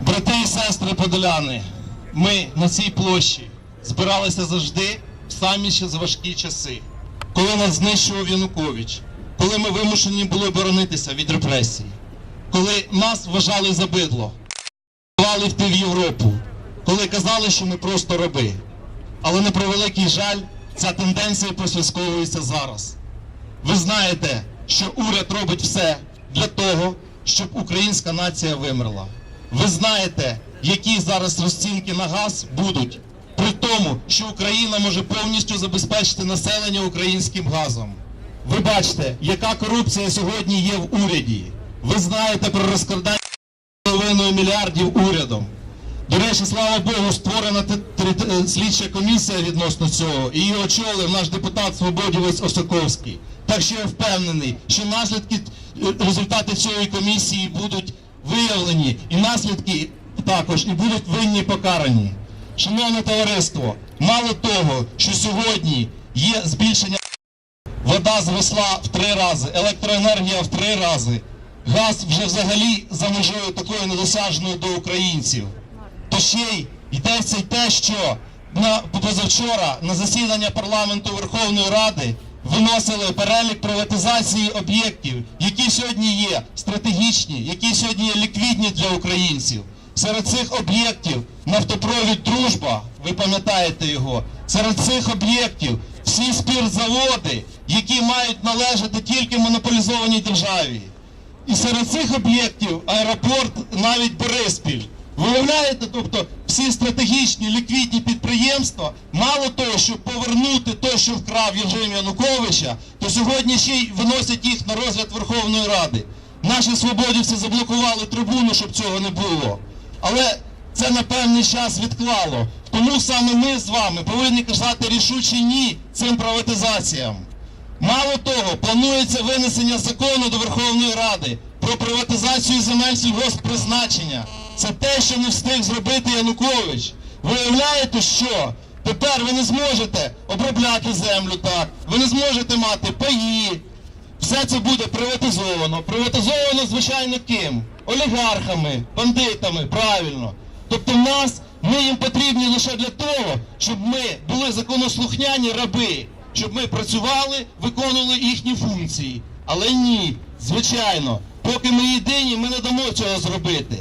Брати і сестри подоляни, ми на цій площі збиралися завжди в самі ще важкі часи, коли нас знищував Янукович, коли ми вимушені були боронитися від репресій, коли нас вважали за бидло, йти в Європу, коли казали, що ми просто раби. Але на превеликий жаль, ця тенденція прослідковується зараз. Ви знаєте, що уряд робить все для того, щоб українська нація вимерла. Ви знаєте, які зараз розцінки на газ будуть, при тому, що Україна може повністю забезпечити населення українським газом. Ви бачите, яка корупція сьогодні є в уряді. Ви знаєте про розкрадання половиною мільярдів урядом. До речі, слава Богу, створена слідча комісія відносно цього. І її очолив наш депутат Свободівець Осаковський. Так що я впевнений, що наслідки е, результати цієї комісії будуть виявлені, і наслідки також і будуть винні покарані. Шановне товариство, мало того, що сьогодні є збільшення вода зросла в три рази, електроенергія в три рази, газ вже взагалі за межою такою недосяжною до українців. То ще й йдеться й те, що на позавчора на засідання парламенту Верховної Ради виносили перелік приватизації об'єктів, які сьогодні є стратегічні, які сьогодні є ліквідні для українців. Серед цих об'єктів нафтопровід Дружба, ви пам'ятаєте його. Серед цих об'єктів всі спіртзаводи, які мають належати тільки монополізованій державі. І серед цих об'єктів аеропорт навіть Бориспіль. Виявляєте, тобто всі стратегічні ліквідні підприємства, мало того, щоб повернути те, що вкрав Євген Януковича, то сьогодні ще й виносять їх на розгляд Верховної Ради. Наші свободівці заблокували трибуну, щоб цього не було. Але це на певний час відклало. Тому саме ми з вами повинні казати рішучі ні цим приватизаціям. Мало того, планується винесення закону до Верховної Ради про приватизацію земель сільгосппризначення. Це те, що не встиг зробити Янукович. Виявляєте, що тепер ви не зможете обробляти землю так, ви не зможете мати паї. Все це буде приватизовано. Приватизовано, звичайно, ким? Олігархами, бандитами, правильно. Тобто нас, ми їм потрібні лише для того, щоб ми були законослухняні раби, щоб ми працювали, виконували їхні функції. Але ні, звичайно, поки ми єдині, ми не дамо цього зробити.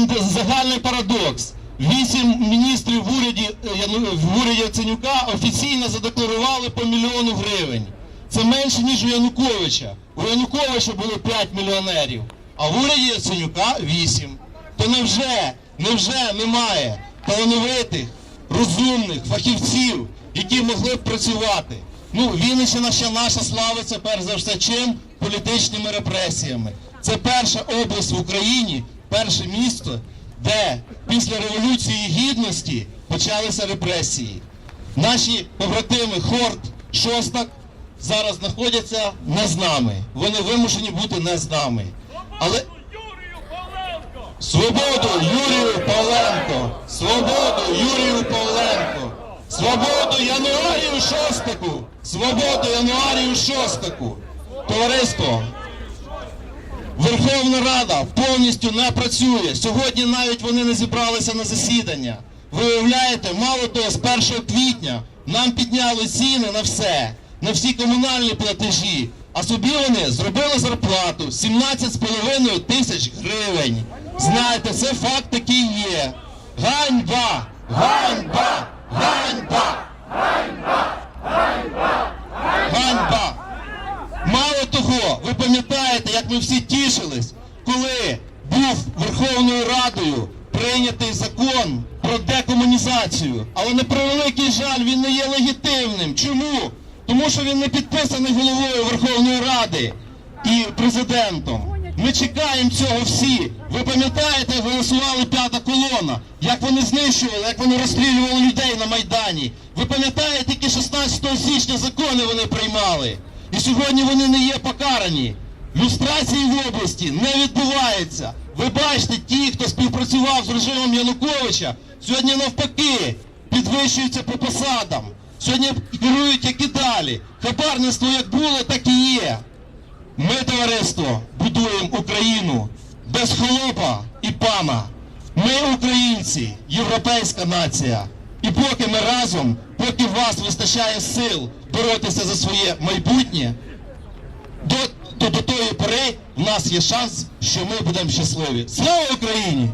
Загальний парадокс. Вісім міністрів в уряді, е, Яну- в уряді Яценюка офіційно задекларували по мільйону гривень. Це менше, ніж у Януковича. У Януковича було 5 мільйонерів, а в уряді Яценюка 8. То невже, невже немає талановитих, розумних фахівців, які могли б працювати? Ну, Вінниччина ще наша славиться, перш за все, чим? Політичними репресіями. Це перша область в Україні, перше місто, де після Революції Гідності почалися репресії. Наші побратими Хорт, Шостак зараз знаходяться не з нами. Вони вимушені бути не з нами. Але свободу Юрію Павленко! Свободу Юрію Павленко! Свободу Януарію Шостаку! Свободу Януарію Шостаку! Товариство! Верховна Рада повністю не працює. Сьогодні навіть вони не зібралися на засідання. Ви уявляєте, мало того, з 1 квітня нам підняли ціни на все, на всі комунальні платежі. А собі вони зробили зарплату 17,5 тисяч гривень. Знаєте, це факт такий є. Ганьба! Ганьба! Ганьба! Мало того, ви пам'ятаєте, як ми всі тішились, коли був Верховною Радою прийнятий закон про декомунізацію. Але на превеликий жаль він не є легітимним. Чому? Тому що він не підписаний головою Верховної Ради і президентом. Ми чекаємо цього всі. Ви пам'ятаєте, голосували п'ята колона, як вони знищували, як вони розстрілювали людей на Майдані. Ви пам'ятаєте, які 16 січня закони вони приймали? І сьогодні вони не є покарані. Люстрації в області не відбувається. Ви бачите, ті, хто співпрацював з режимом Януковича, сьогодні навпаки підвищуються по посадам. Сьогодні керують як і далі. Хабарництво як було, так і є. Ми, товариство, будуємо Україну без холопа і пана. Ми українці, європейська нація. І поки ми разом, поки вас вистачає сил боротися за своє майбутнє, до, то до тої пори в нас є шанс, що ми будемо щасливі. Слава Україні!